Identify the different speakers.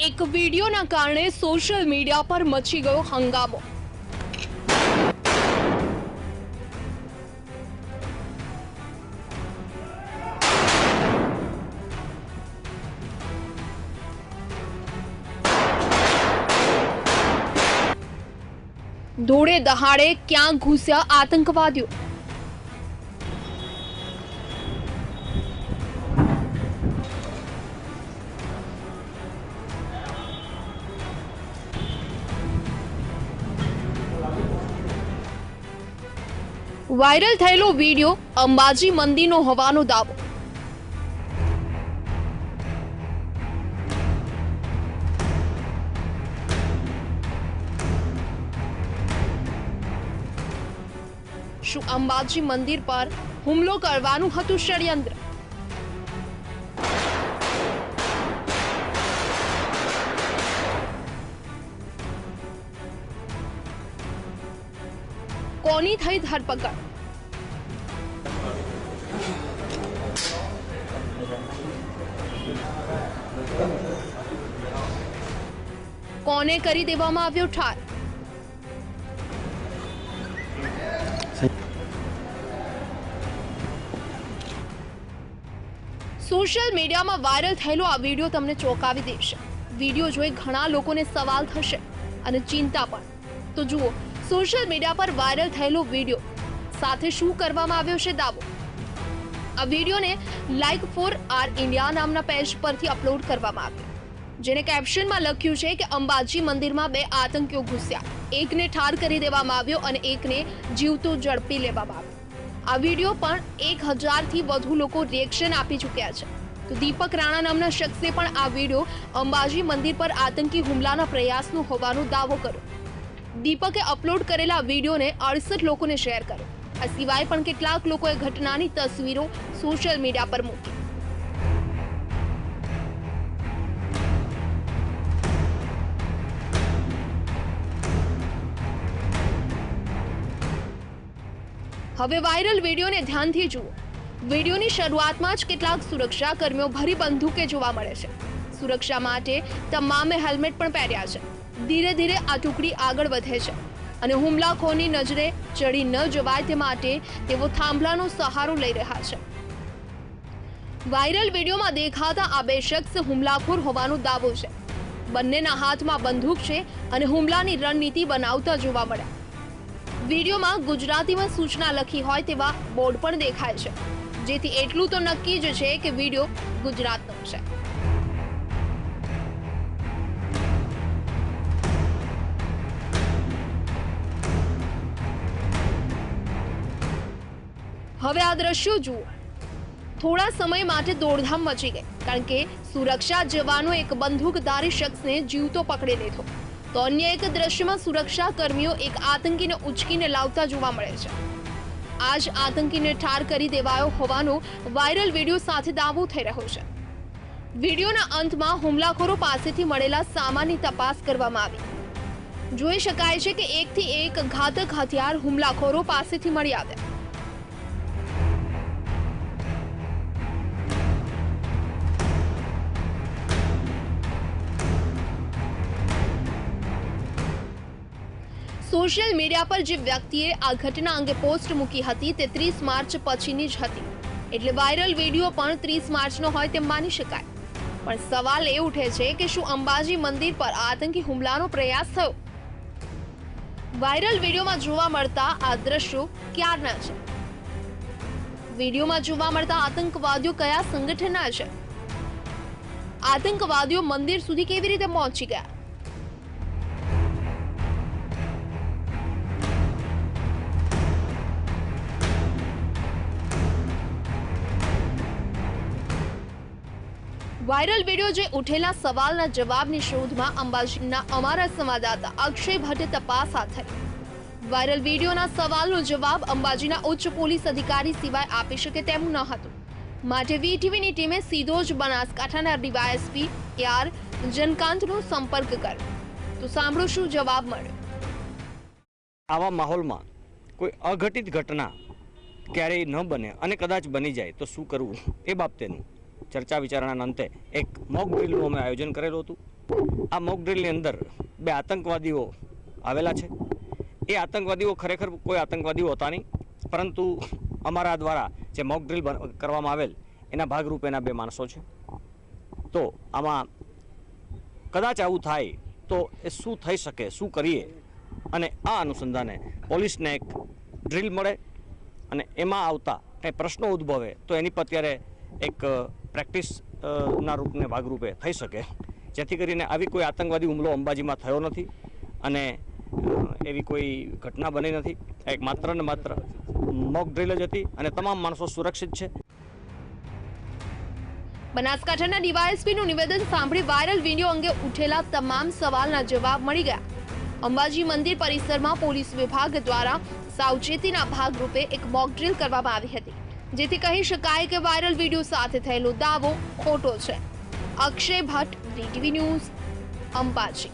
Speaker 1: એક વિડીયોના કારણે સોશિયલ મીડિયા પર મચી ગયો હંગામો ધોળે દહાડે ક્યાં ઘૂસ્યા આતંકવાદીઓ વાયરલ થયેલો વીડિયો અંબાજી મંદિરનો હોવાનો દાવો. શું અંબાજી મંદિર પર હુમલો કરવાનું હતું ષડયંત્ર? કોની થઈ ધરપકડ? કોને કરી દેવામાં આવ્યો ઠાર? સોશિયલ મીડિયામાં વાયરલ થયેલો આ વીડિયો તમને ચોંકાવી દેશે. વીડિયો જોઈ ઘણા લોકોને સવાલ થશે અને ચિંતા પણ. તો જુઓ, સોશિયલ મીડિયા પર વાયરલ થયેલો વીડિયો. સાથે શું કરવામાં આવ્યો છે દાવો? આ વિડીયોને લાઈક ફોર આર ઇન્ડિયા નામના પેજ પરથી અપલોડ કરવામાં આવ્યો. જેને કેપ્શનમાં લખ્યું છે કે અંબાજી મંદિરમાં બે આતંકીઓ ઘૂસ્યા. એકને ઠાર કરી દેવામાં આવ્યો અને એકને જીવતો ઝડપી લેવામાં આવ્યો. આ વીડિયો પણ એક હજારથી વધુ લોકો રિએક્શન આપી ચૂક્યા છે. તો દીપક રાણા નામના શખ્સે પણ આ વીડિયો અંબાજી મંદિર પર આતંકી હુમલાના પ્રયાસનો હોવાનો દાવો કર્યો. દીપકે અપલોડ કરેલા વિડીયોને અડસઠ લોકોને શેર કર્યો. આ સિવાય પણ કેટલાક લોકોએ ઘટનાની તસવીરો સોશિયલ મીડિયા પર મૂકી. હવે વાયરલ વિડીયોને ધ્યાનથી જુઓ. વિડીયોની શરૂઆતમાં જ કેટલાક સુરક્ષા કર્મીઓ ભરી બંદૂકે જોવા મળે છે. સુરક્ષા માટે તમામે હેલ્મેટ પણ પહેર્યા છે. ધીરે ધીરે આ ટુકડી આગળ વધે છે. અને હુમલાખોરની નજરે ચડી ન જવાય તે માટે તેઓ થાંભલાનો સહારો લઈ રહ્યા છે. વાયરલ વિડીયોમાં દેખાતા આ બે શખ્સ હુમલાખોર હોવાનો દાવો છે. બંનેના હાથમાં બંદૂક છે અને હુમલાની રણનીતિ બનાવતા જોવા મળ્યા વિડીયોમાં ગુજરાતીમાં સૂચના લખી હોય તેવા બોર્ડ પણ દેખાય છે. જેથી એટલું તો નક્કી જ છે કે વીડિયો ગુજરાતનો છે. હવે આ દ્રશ્યો જુઓ. થોડા સમય માટે દોડધામ મચી ગઈ, કારણ કે સુરક્ષા જવાનો એક બંદૂકધારી શખ્સને જીવતો પકડી લીધો. તો અન્ય એક દ્રશ્યમાં સુરક્ષા કર્મીઓ એક આતંકીને ઉચકીને લાવતા જોવા મળે છે. આ જ આતંકીને ઠાર કરી દેવાયો હોવાનો વાયરલ વીડિયો સાથે દાવો થઈ રહ્યો છે. વિડીયોના અંતમાં હુમલાખોરો પાસેથી મળેલા સામાનની તપાસ કરવામાં આવી. જોઈ શકાય છે કે એકથી એક ઘાતક હથિયાર હુમલાખોરો પાસેથી મળી આવ્યા. સોશિયલ મીડિયા પર જે વ્યક્તિએ આ ઘટના અંગે પોસ્ટ મૂકી હતી તે ત્રીસ માર્ચ પછીની જ હતી. એટલે વાયરલ વીડિયો પણ ત્રીસ માર્ચનો હોય તેમ માની શકાય. પણ સવાલ એ ઉઠે છે કે શું અંબાજી મંદિર પર આતંકી હુમલાનો પ્રયાસ થયો? વાયરલ વિડીયોમાં જોવા મળતા આ દ્રશ્યો ક્યારના છે? વિડીયોમાં જોવા મળતા આતંકવાદીઓ કયા સંગઠનના છે? આતંકવાદીઓ મંદિર સુધી કેવી રીતે પહોંચી ગયા? વાયરલ વીડિયો જે ઉઠેલા સવાલના જવાબની શોધમાં અંબાજીના અમારા સંવાદદાતા અક્ષય ભટ્ટે તપાસ હાથ. ધરી વાયરલ વિડીયોના સવાલનો જવાબ અંબાજીના ઉચ્ચ પોલીસ અધિકારી સિવાય આપી શકે તેમ ન હતું. માટે વીટીવીની ટીમે સીધો જ બનાસકાંઠાના ડીવાયએસપી આર જનકાંતનો સંપર્ક કર્યો. તો સાંભળો શું જવાબ મળ્યો.
Speaker 2: આવા માહોલમાં કોઈ અઘટિત ઘટના ક્યારેય ન બને અને કદાચ બની જાય તો શું કરવું એ બાબતેનું ચર્ચા વિચારણાના અંતે એક મોક ડ્રીલનું અમે આયોજન કરેલું હતું. આ મોક ડ્રિલની અંદર બે આતંકવાદીઓ આવેલા છે. એ આતંકવાદીઓ ખરેખર કોઈ આતંકવાદીઓ હતા નહીં, પરંતુ અમારા દ્વારા જે મોક ડ્રિલ કરવામાં આવેલ, એના ભાગરૂપે એના બે માણસો છે. તો આમાં કદાચ આવું થાય તો એ શું થઈ શકે, શું કરીએ? અને આ અનુસંધાને પોલીસને એક ડ્રિલ મળે અને એમાં આવતા કંઈ પ્રશ્નો ઉદ્ભવે તો એની પર અત્યારે એક પ્રેક્ટિસ ના રૂપને ભાગરૂપે થઈ શકે. જેથી કરીને આવી કોઈ આતંકવાદી હુમલો અંબાજીમાં થયો નથી અને એવી કોઈ ઘટના બની નથી. એક માત્ર ને માત્ર મોક ડ્રિલ જ હતી અને તમામ માણસો સુરક્ષિત છે.
Speaker 1: બનાસકાંઠાના ડીવાયએસપીનું નિવેદન સાંભળી વાયરલ વીડિયો અંગે ઉઠેલા તમામ સવાલના જવાબ મળી ગયા. અંબાજી મંદિર પરિસરમાં પોલીસ વિભાગ દ્વારા સાવચેતીના ભાગરૂપે એક મોક કરવામાં આવી હતી. જેથી કહી શકાય કે વાયરલ વીડિયો સાથે થયેલો દાવો ખોટો છે. Akshay Bhatt VTV news, Ambaji.